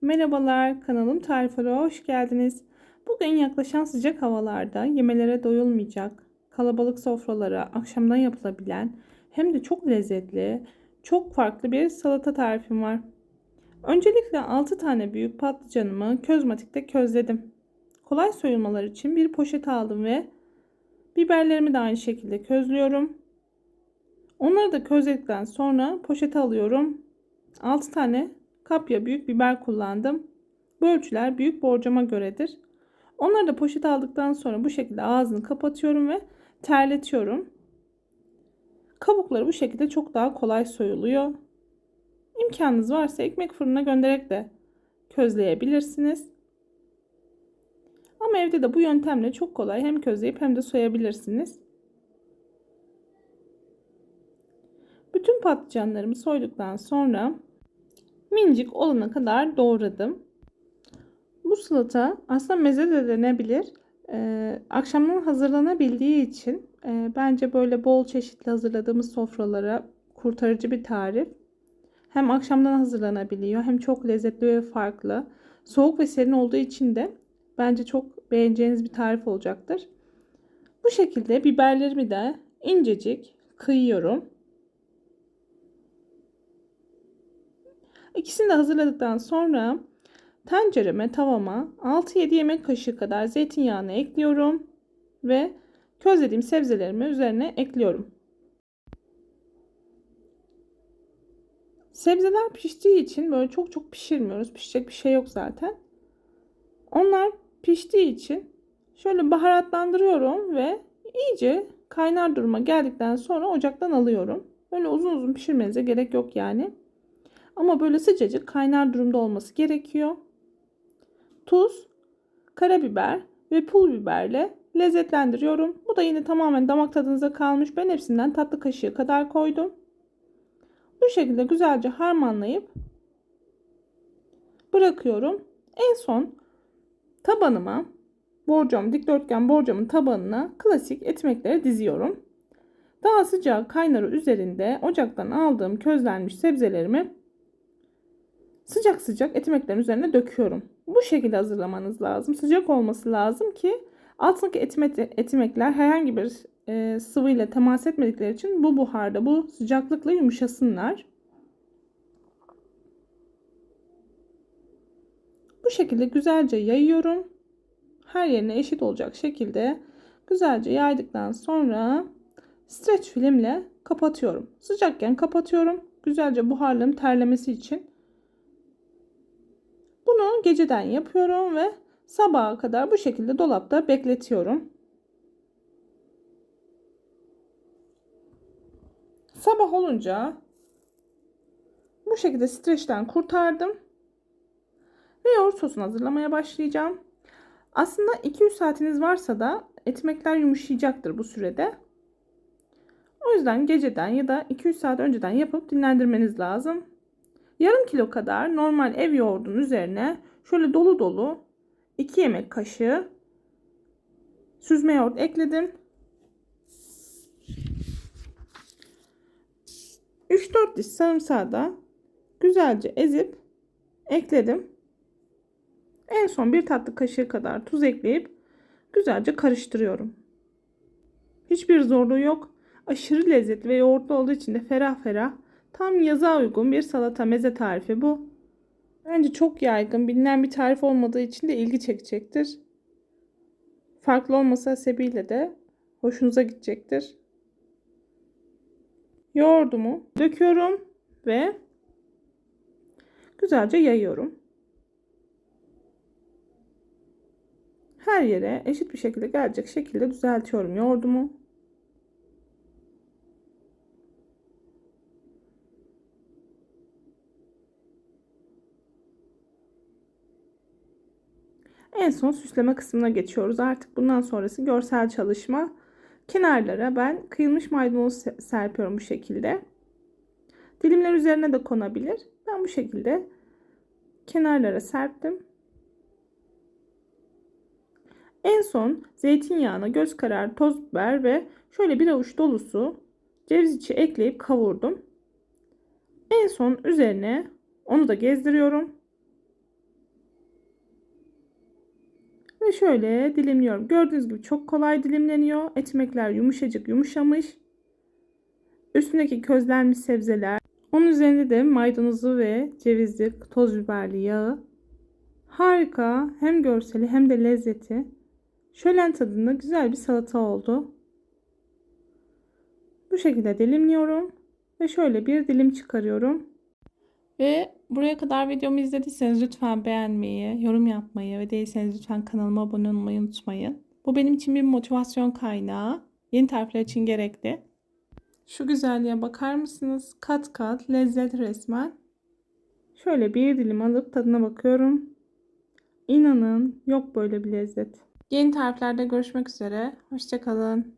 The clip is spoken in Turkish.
Merhabalar, kanalım Tariflere hoş geldiniz. Bugün yaklaşan sıcak havalarda yemelere doyulmayacak, kalabalık sofralara akşamdan yapılabilen hem de çok lezzetli, çok farklı bir salata tarifim var. Öncelikle 6 tane büyük patlıcanımı közmatikte közledim. Kolay soyulmalar için bir poşet aldım ve biberlerimi de aynı şekilde közlüyorum. Onları da közledikten sonra poşete alıyorum. 6 tane kapya büyük biber kullandım. Bu ölçüler büyük borcama göredir. Onları da poşete aldıktan sonra bu şekilde ağzını kapatıyorum ve terletiyorum. Kabukları bu şekilde çok daha kolay soyuluyor. İmkanınız varsa ekmek fırına göndererek de közleyebilirsiniz. Ama evde de bu yöntemle çok kolay hem közleyip hem de soyabilirsiniz. Bütün patlıcanlarımı soyduktan sonra mincik olana kadar doğradım. Bu salata aslında meze de denebilir. Ee, akşamdan hazırlanabildiği için e, bence böyle bol çeşitli hazırladığımız sofralara kurtarıcı bir tarif. Hem akşamdan hazırlanabiliyor hem çok lezzetli ve farklı. Soğuk ve serin olduğu için de bence çok beğeneceğiniz bir tarif olacaktır. Bu şekilde biberlerimi de incecik kıyıyorum. İkisini de hazırladıktan sonra tencereme tavama 6-7 yemek kaşığı kadar zeytinyağını ekliyorum ve közlediğim sebzelerimi üzerine ekliyorum. Sebzeler piştiği için böyle çok çok pişirmiyoruz. Pişecek bir şey yok zaten. Onlar piştiği için şöyle baharatlandırıyorum ve iyice kaynar duruma geldikten sonra ocaktan alıyorum. Böyle uzun uzun pişirmenize gerek yok yani. Ama böyle sıcacık kaynar durumda olması gerekiyor. Tuz, karabiber ve pul biberle lezzetlendiriyorum. Bu da yine tamamen damak tadınıza kalmış. Ben hepsinden tatlı kaşığı kadar koydum. Bu şekilde güzelce harmanlayıp bırakıyorum. En son tabanıma borcam dikdörtgen borcamın tabanına klasik etmekleri diziyorum. Daha sıcak kaynarı üzerinde ocaktan aldığım közlenmiş sebzelerimi sıcak sıcak ekmeklerin üzerine döküyorum. Bu şekilde hazırlamanız lazım. Sıcak olması lazım ki altındaki etmek, etmekler herhangi bir e, sıvı ile temas etmedikleri için bu buharda bu sıcaklıkla yumuşasınlar. Bu şekilde güzelce yayıyorum. Her yerine eşit olacak şekilde güzelce yaydıktan sonra streç filmle kapatıyorum. Sıcakken kapatıyorum. Güzelce buharlığım terlemesi için. Bunu geceden yapıyorum ve sabaha kadar bu şekilde dolapta bekletiyorum. Sabah olunca bu şekilde streçten kurtardım. Ve yoğurt sosunu hazırlamaya başlayacağım. Aslında 200 saatiniz varsa da etmekler yumuşayacaktır bu sürede. O yüzden geceden ya da 200 saat önceden yapıp dinlendirmeniz lazım. Yarım kilo kadar normal ev yoğurdunun üzerine şöyle dolu dolu 2 yemek kaşığı süzme yoğurt ekledim. 3-4 diş sarımsağı da güzelce ezip ekledim. En son bir tatlı kaşığı kadar tuz ekleyip güzelce karıştırıyorum. Hiçbir zorluğu yok. Aşırı lezzetli ve yoğurtlu olduğu için de ferah ferah Tam yaza uygun bir salata meze tarifi bu. Bence çok yaygın, bilinen bir tarif olmadığı için de ilgi çekecektir. Farklı olması sebebiyle de hoşunuza gidecektir. Yoğurdumu döküyorum ve güzelce yayıyorum. Her yere eşit bir şekilde gelecek şekilde düzeltiyorum yoğurdumu. En son süsleme kısmına geçiyoruz. Artık bundan sonrası görsel çalışma. Kenarlara ben kıyılmış maydanoz serpiyorum bu şekilde. Dilimler üzerine de konabilir. Ben bu şekilde kenarlara serptim. En son zeytinyağına göz kararı toz biber ve şöyle bir avuç dolusu ceviz içi ekleyip kavurdum. En son üzerine onu da gezdiriyorum. Ve şöyle dilimliyorum. Gördüğünüz gibi çok kolay dilimleniyor. Ekmekler yumuşacık yumuşamış. Üstündeki közlenmiş sebzeler. Onun üzerinde de maydanozu ve cevizli toz biberli yağı. Harika. Hem görseli hem de lezzeti. Şölen tadında güzel bir salata oldu. Bu şekilde dilimliyorum. Ve şöyle bir dilim çıkarıyorum. Ve buraya kadar videomu izlediyseniz lütfen beğenmeyi, yorum yapmayı ve değilseniz lütfen kanalıma abone olmayı unutmayın. Bu benim için bir motivasyon kaynağı. Yeni tarifler için gerekli. Şu güzelliğe bakar mısınız? Kat kat lezzet resmen. Şöyle bir dilim alıp tadına bakıyorum. İnanın yok böyle bir lezzet. Yeni tariflerde görüşmek üzere. Hoşçakalın.